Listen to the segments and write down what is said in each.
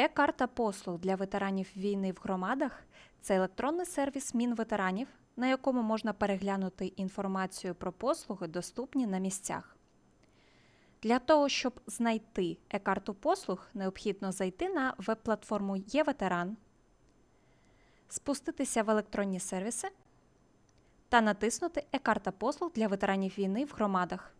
Е-карта послуг для ветеранів війни в громадах це електронний сервіс Мінветеранів, на якому можна переглянути інформацію про послуги, доступні на місцях. Для того, щоб знайти е-карту послуг, необхідно зайти на веб-платформу Є-ветеран, спуститися в електронні сервіси та натиснути Е-карта послуг для ветеранів війни в громадах.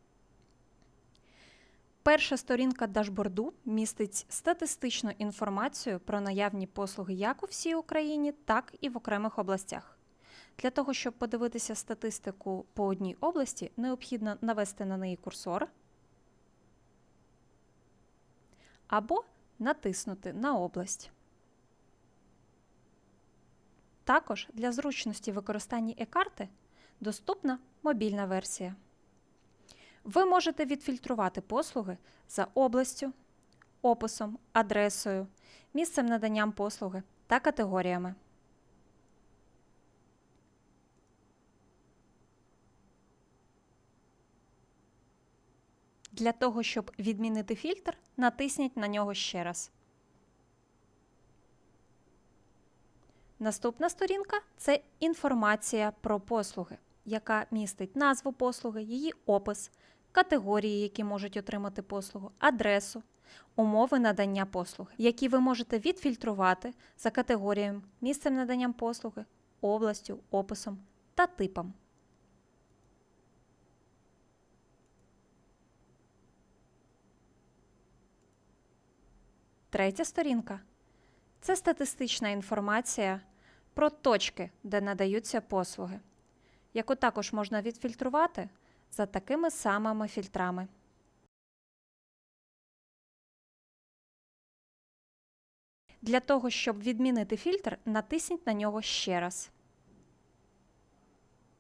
Перша сторінка дашборду містить статистичну інформацію про наявні послуги як у всій Україні, так і в окремих областях. Для того, щоб подивитися статистику по одній області, необхідно навести на неї курсор або натиснути на область. Також для зручності використання е-карти доступна мобільна версія. Ви можете відфільтрувати послуги за областю, описом, адресою, місцем наданням послуги та категоріями. Для того, щоб відмінити фільтр, натисніть на нього ще раз. Наступна сторінка це інформація про послуги, яка містить назву послуги, її опис, категорії, які можуть отримати послугу, адресу, умови надання послуги, які ви можете відфільтрувати за категоріями, місцем надання послуги, областю, описом та типом. Третя сторінка це статистична інформація про точки, де надаються послуги, яку також можна відфільтрувати за такими самими фільтрами. Для того, щоб відмінити фільтр, натисніть на нього ще раз.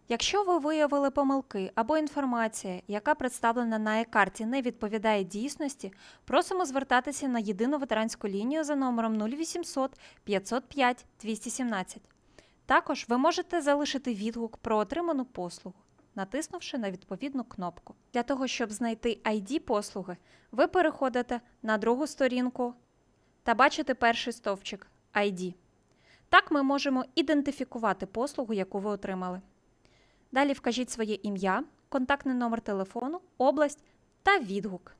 Якщо ви виявили помилки або інформація, яка представлена на е-карті, не відповідає дійсності, просимо звертатися на єдину ветеранську лінію за номером 0800 505 217. Також ви можете залишити відгук про отриману послугу, натиснувши на відповідну кнопку. Для того, щоб знайти ID послуги, ви переходите на другу сторінку та бачите перший стовпчик ID. Так ми можемо ідентифікувати послугу, яку ви отримали. Далі вкажіть своє ім'я, контактний номер телефону, область та відгук.